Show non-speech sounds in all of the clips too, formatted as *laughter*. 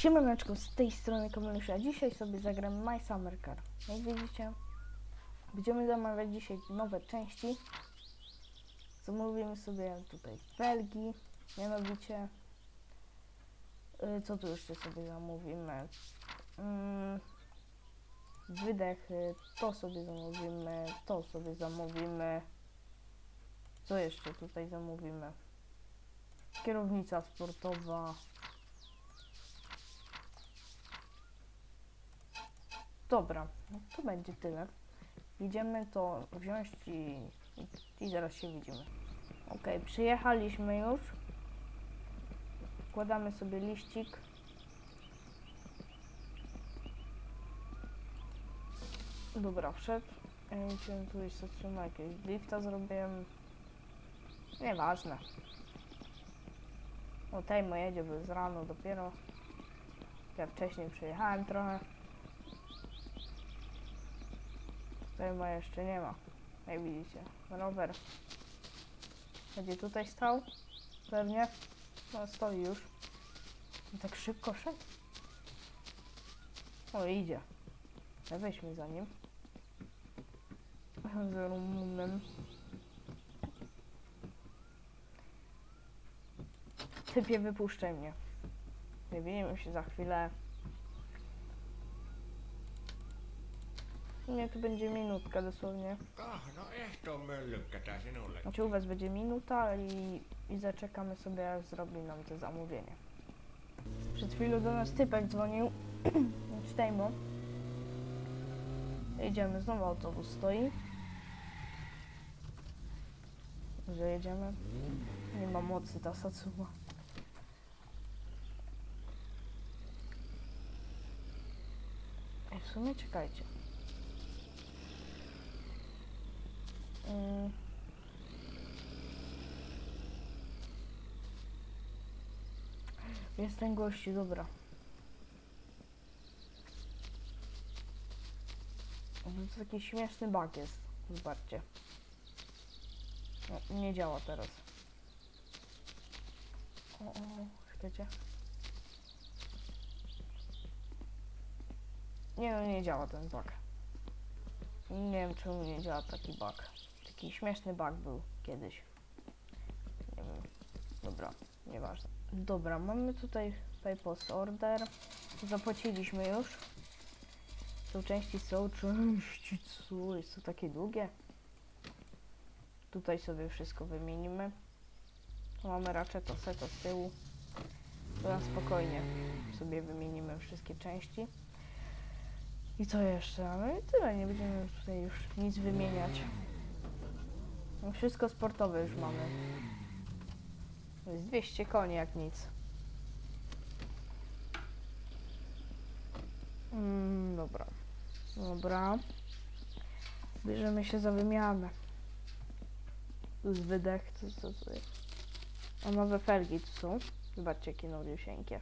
Siemaneczko, z tej strony Kamelusz, a dzisiaj sobie zagram My Summer Car. Jak widzicie, będziemy zamawiać dzisiaj nowe części. Zamówimy sobie tutaj felgi, mianowicie, y, co tu jeszcze sobie zamówimy? Mm, wydechy, to sobie zamówimy, to sobie zamówimy. Co jeszcze tutaj zamówimy? Kierownica sportowa. Dobra, no to będzie tyle. Idziemy to wziąć i, i zaraz się widzimy. Ok, przyjechaliśmy już. Wkładamy sobie liścik. Dobra, wszedł. Ja się tu jest zatrzymał jakiegoś drifta zrobiłem. Nieważne. O tej jedzie, bo jest rano dopiero. Ja wcześniej przyjechałem trochę. Ma jeszcze nie ma. Jak widzicie. Rower. Będzie tutaj stał? Pewnie. No stoi już. I tak szybko szedł. O idzie. No Weźmy za nim. Z Rumunem. Typie wypuszczaj mnie. Nie widzimy się za chwilę. Nie, to będzie minutka dosłownie. Kah, no ehtoon möllykkätä sinulle. Znaczy u was będzie minuta i, i zaczekamy sobie aż zrobi nam to zamówienie. Przed chwilą do nas typek dzwonił. *clears throat* Czytajmo. Jedziemy, znowu autobus stoi. Że jedziemy. Nie ma mocy ta Satsuma. Ej, W sumie czekajcie. Mm. Jest ten gościu, dobra. O, To taki śmieszny bug jest. Zobaczcie. No, nie działa teraz. O, o, czekajcie. Nie no, nie działa ten bug. Nie wiem czemu nie działa taki bug. Taki śmieszny bug był kiedyś. Nie wiem. Dobra, nieważne. Dobra, mamy tutaj PayPost Order. Zapłaciliśmy już. Tu części są, części co? Jest to takie długie. Tutaj sobie wszystko wymienimy. Mamy raczej to seto z tyłu. To spokojnie sobie wymienimy wszystkie części. I co jeszcze? No i tyle, nie będziemy tutaj już nic wymieniać. Wszystko sportowe już mamy. To jest 200 koni jak nic. Mm, dobra. Dobra. Bierzemy się za wymianę. Tu jest wydech, co, co jest? A nowe felgi tu są. Zobaczcie jakie nowiusieńkie.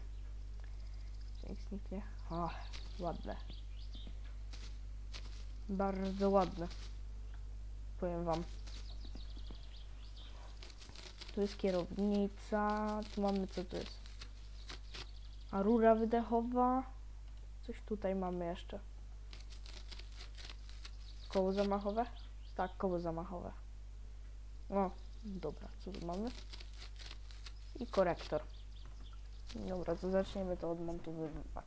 Nic zniknie. O, ładne. Bardzo ładne. Powiem wam. Tu jest kierownica. Tu mamy co tu jest? A rura wydechowa. Coś tutaj mamy jeszcze. Koło zamachowe? Tak, koło zamachowe. O, dobra, co tu mamy? I korektor. Dobra, to zaczniemy to odmontowywać.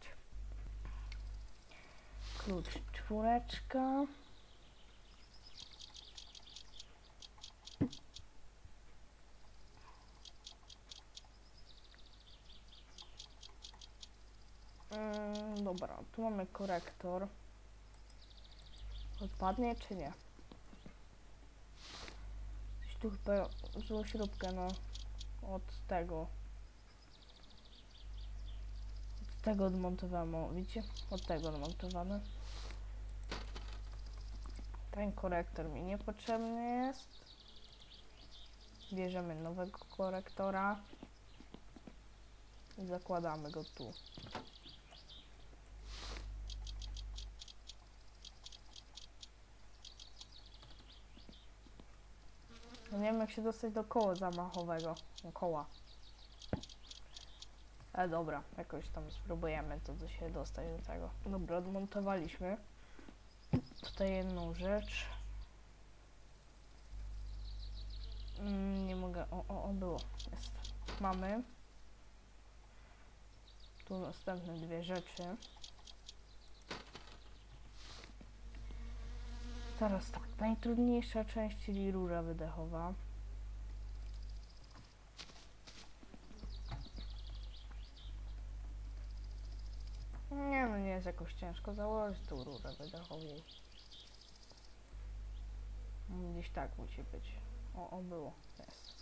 Klucz czwóreczka. Mm, dobra, tu mamy korektor. Odpadnie czy nie? Tu chyba złą śrubkę, no. Od tego. Od tego odmontowano, widzicie? Od tego odmontowane. Ten korektor mi niepotrzebny jest. Bierzemy nowego korektora. I zakładamy go tu. Nie wiem jak się dostać do koła zamachowego. Koła. E, dobra, jakoś tam spróbujemy to do się dostać do tego. Dobra, odmontowaliśmy. Tutaj jedną rzecz. Mm, nie mogę. O, o, o, było. Jest. Mamy. Tu następne dwie rzeczy. Teraz tak, najtrudniejsza część, czyli rura wydechowa. Nie no, nie jest jakoś ciężko założyć tą rurę wydechową. Gdzieś tak musi być. O, o było, jest.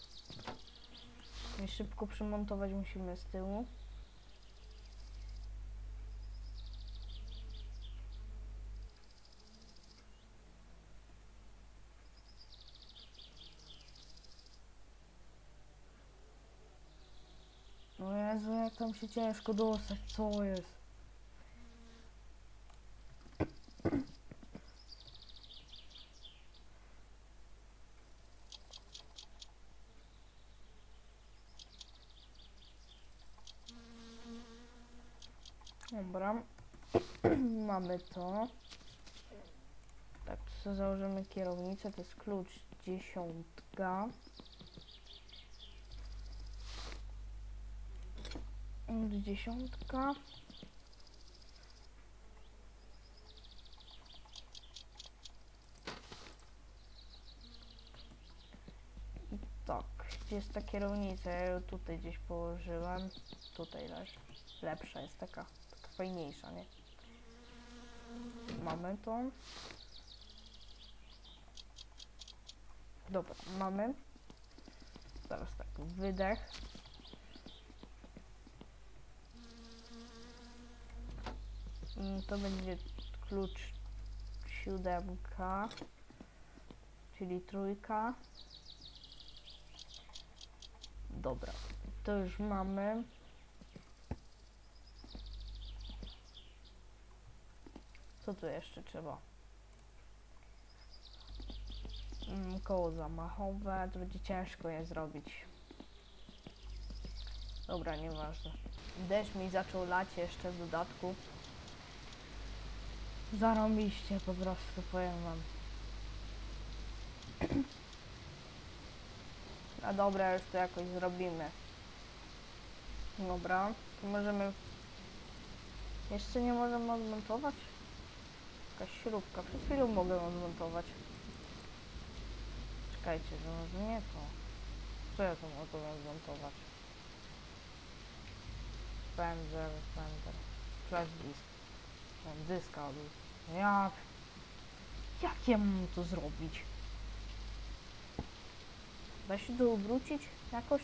I szybko przymontować musimy z tyłu. No Jezu, jak tam się ciężko dostać, co jest? Dobra, *clears throat* mamy to. Tak, tu sobie założymy kierownicę, to jest klucz dziesiątka. Dziesiątka. Tak, gdzie jest ta kierownica? Ja ją tutaj gdzieś położyłem. Tutaj leży. Lepsza jest taka, taka fajniejsza, nie? Mamy to. Dobra, mamy. Teraz tak, wydech. Mm, To będzie klucz siódemka, czyli trójka. Dobra, to już mamy. Co tu jeszcze trzeba? Mm, koło zamachowe, to będzie ciężko je zrobić. Dobra, nieważne. Deszcz mi zaczął lać jeszcze w dodatku. Zarobiście po prostu, powiem wam. *clears throat* A dobra, już to jakoś zrobimy. Dobra, możemy... Jeszcze nie możemy odmontować? Jakaś śrubka. Przed chwilą mogę odmontować. Czekajcie, że może nie to. Co ja tu mogę odmontować? Pędzel, pędzel. Flash disk. Dyska. Jak? Jak ja mam to zrobić? Da się to obrócić jakoś?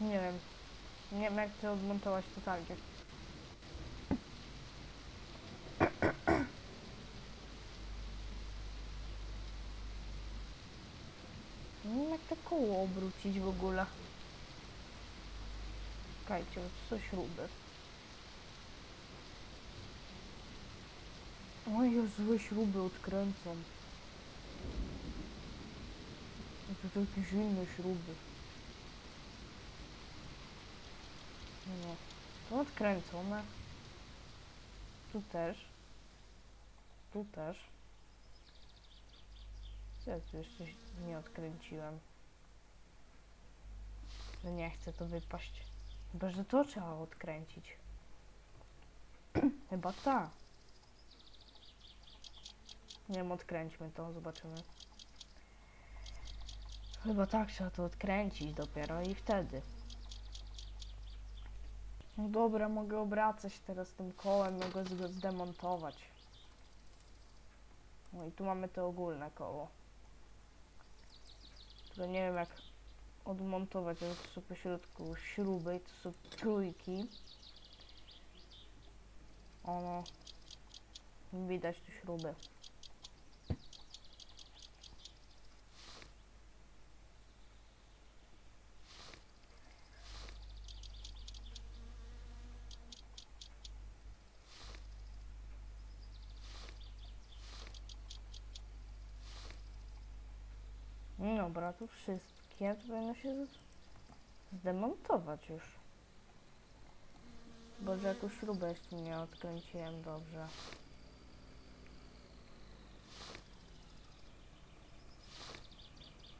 Nie wiem. Jak to odmontować totalnie. *clears throat* Nie jak to koło obrócić w ogóle. Czekajcie, są śruby. Oj, już złe śruby odkręcam. To jakieś inne śruby. Nie. Tu odkręcone. Tu też. Tu też. Co ja tu jeszcze nie odkręciłem? Że nie chcę to wypaść. Chyba, że to trzeba odkręcić. *clears throat* Chyba tak. Nie wiem, odkręćmy to, zobaczymy. Chyba tak trzeba to odkręcić dopiero i wtedy. No dobra, mogę obracać teraz tym kołem, mogę go zdemontować. No i tu mamy to ogólne koło. Które nie wiem jak odmontować, ale to są po środku śruby i to są trójki. Ono. Widać tu śruby. Tu wszystkie powinno się zdemontować już. Bo że jakąś śrubę jeszcze nie odkręciłem dobrze.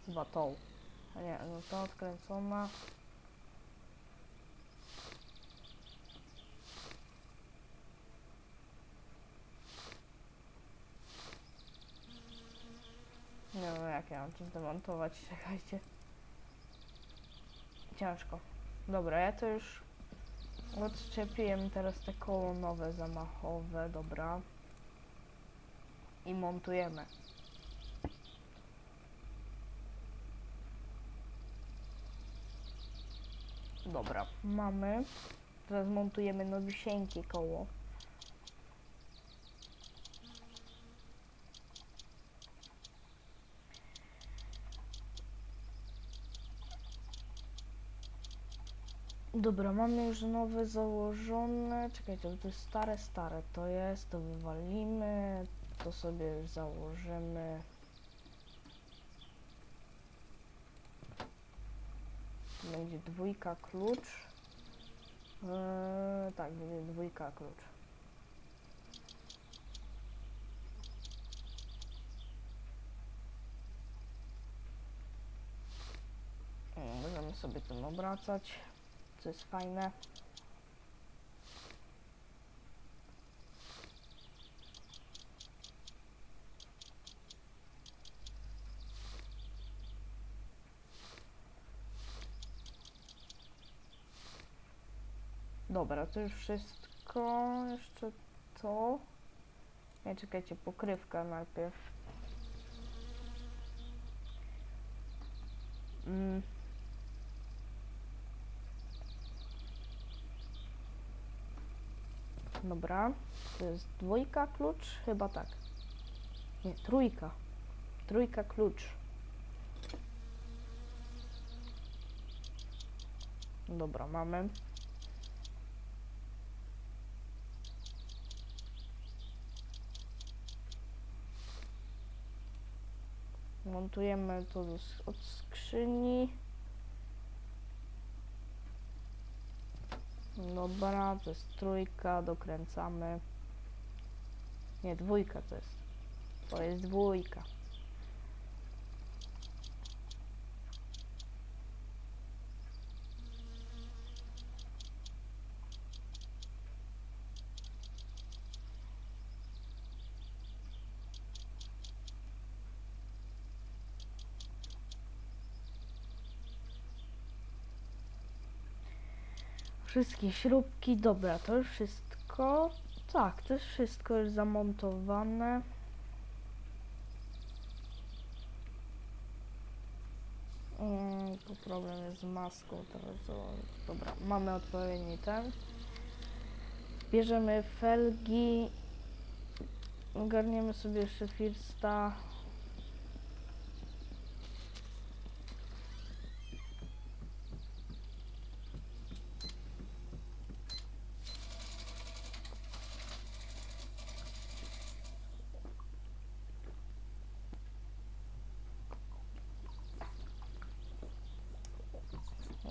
Chyba tą. A nie, no to odkręcona. Nie wiem jak ja mam to zdemontować, czekajcie. Ciężko. Dobra, ja to już odszczepiłem teraz te koło nowe zamachowe, dobra. I montujemy. Dobra, mamy. Teraz montujemy nowisieńkie koło. Dobra, mamy już nowe założone. Czekajcie, to jest stare, stare to jest, to wywalimy, to sobie założymy. Będzie dwójka klucz. Eee, tak, będzie dwójka klucz. Mm, Możemy sobie tym obracać co jest fajne. Dobra, to już wszystko. Jeszcze to. Nie, czekajcie, pokrywka najpierw. Mm. Dobra, to jest dwójka klucz? Chyba tak. Nie, trójka. Trójka klucz. Dobra, mamy. Montujemy to od skrzyni. Dobra, to jest trójka, dokręcamy. Nie, dwójka to jest. To jest dwójka. Wszystkie śrubki, dobra, to już wszystko. Tak, to jest wszystko już zamontowane. Mm, tu problem jest z maską teraz. Dobra, mamy odpowiedni ten. Bierzemy felgi. Ogarniemy sobie jeszcze firsta.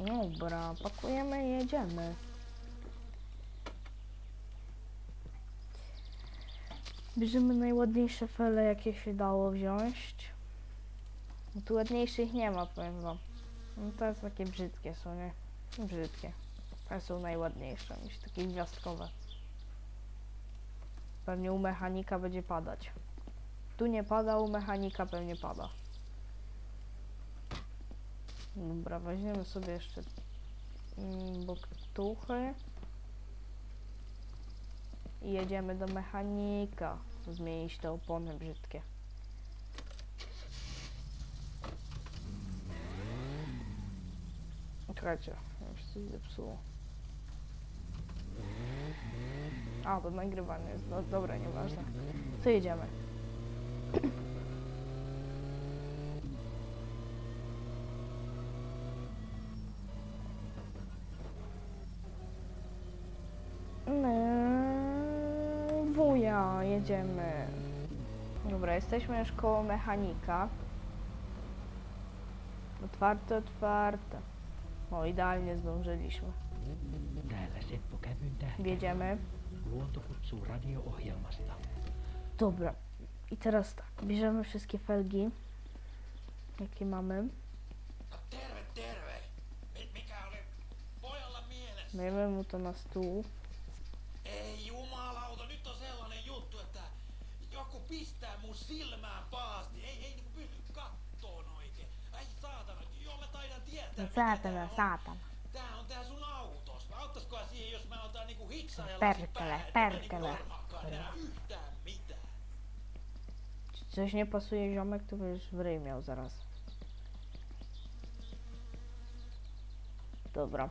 Dobra, pakujemy i jedziemy. Bierzemy najładniejsze fele, jakie się dało wziąć. No tu ładniejszych nie ma, powiem wam. No to jest takie brzydkie są, nie? Brzydkie. Te są najładniejsze, myślę, takie gwiazdkowe. Pewnie u mechanika będzie padać. Tu nie pada, u mechanika pewnie pada. Dobra, weźmiemy sobie jeszcze mm, boktuchy i jedziemy do mechanika zmienić te opony brzydkie. Czekajcie, już coś zepsuło. A, to nagrywanie jest. No, dobra, nieważne. Co jedziemy? Mm, Wuja, jedziemy. Dobra, jesteśmy już koło mechanika. Otwarte, otwarte. O, idealnie zdążyliśmy. Radio-ohjelmasta. Dobra. I teraz tak, bierzemy wszystkie felgi, jakie mamy. Dajemy mu to na stół. Pistää mun silmään pahasti. Ei, ei niinku pysty kattoon oikein. Ai saatana, joo mä taidan tietää. No saatana, tää on. saatana. Tää on tää sun autos. Auttaisikohan siihen, jos mä otan niinku hiksaa ja Perkele, päähän, niinku perkele. varmaankaan enää yhtään mitään. Coś nie pasuje ziomek, to będziesz w ryj miał zaraz. Dobra.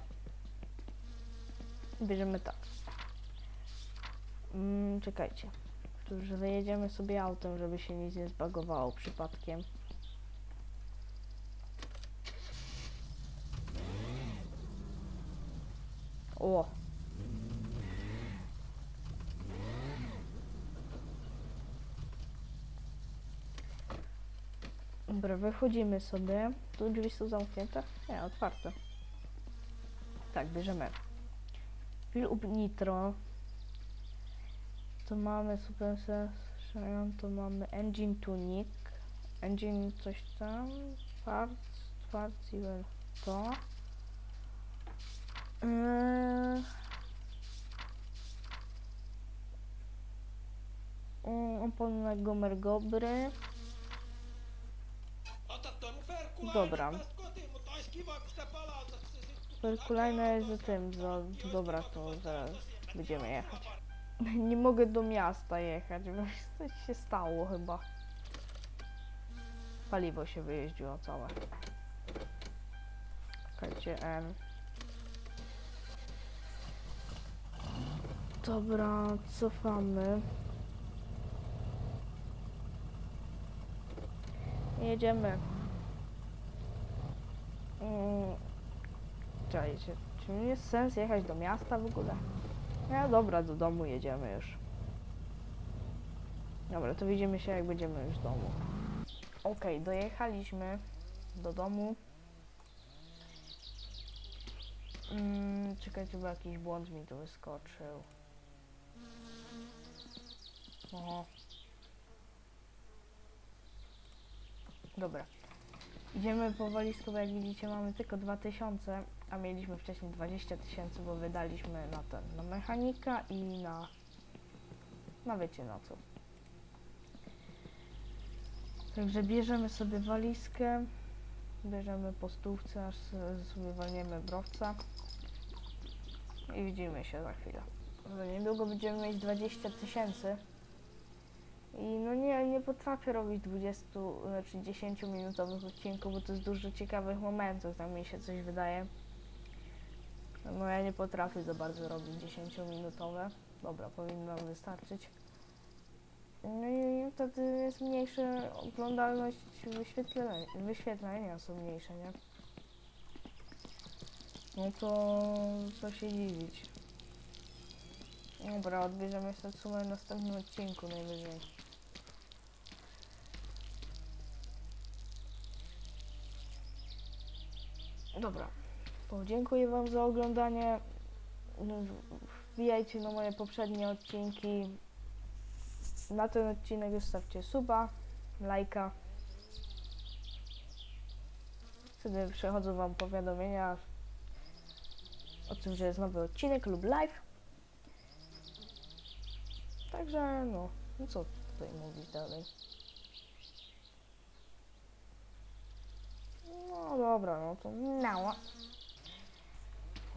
Bierzemy tak. Mm, czekajcie. Już wyjedziemy sobie autem, żeby się nic nie zbagowało przypadkiem. O! Dobra, wychodzimy sobie. Tu drzwi są zamknięte? Nie, otwarte. Tak, bierzemy. Filub Nitro. To mamy Super Session, to mamy Engine Tunic. Engine coś tam. Parts, parts i to. Yy. Opony Gomer Gobry. Dobra. Perkulajna jest za tym, za, dobra, to zaraz będziemy jechać. Nie mogę do miasta jechać, bo coś się stało chyba. Paliwo się wyjeździło całe. Czekajcie, N. Dobra, cofamy. Jedziemy. Mm, Czekajcie, czy jest sens jechać do miasta w ogóle? No dobra, do domu jedziemy już. Dobra, to widzimy się jak będziemy już w domu. Okej, dojechaliśmy do domu. Mm, czekajcie, bo jakiś błąd mi tu wyskoczył. Oho. Dobra. Idziemy po walizku, bo jak widzicie mamy tylko 2000, a mieliśmy wcześniej 20 tysięcy, bo wydaliśmy na ten, na mechanika i na, na wiecie na co. Także bierzemy sobie walizkę, bierzemy po stówce, aż sobie walniemy browca i widzimy się za chwilę. Za niedługo będziemy mieć 20 tysięcy. I no nie, nie potrafię robić 20, znaczy 10 minutowych odcinków, bo to jest dużo ciekawych momentów, tam mi się coś wydaje. No ja nie potrafię za bardzo robić 10 minutowe. Dobra, powinno wystarczyć. No i wtedy jest mniejsza oglądalność wyświetlenia, wyświetlenia są mniejsze, nie? No to co się dziwić. Dobra, odbierzemy sobie sumę w następnym odcinku najwyżej. Dobra. Podziękuję Wam za oglądanie. No, Wbijajcie na moje poprzednie odcinki. Na ten odcinek zostawcie suba, lajka. Wtedy przychodzą Wam powiadomienia o tym, że jest nowy odcinek lub live. Także no, no co tutaj mówić dalej. No dobra, no to no.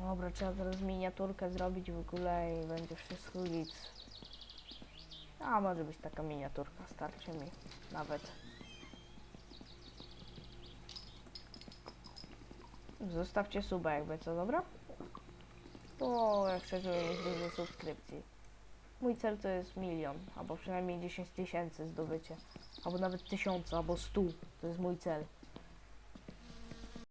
Dobra, trzeba teraz miniaturkę zrobić w ogóle i będzie wszystko nic. A może być taka miniaturka, starczy mi nawet. Zostawcie suba jakby co, dobra? To jak chcecie mieć dużo subskrypcji. Mój cel to jest milion, albo przynajmniej 10 tysięcy zdobycie. Albo nawet tysiąca, albo stu. To jest mój cel.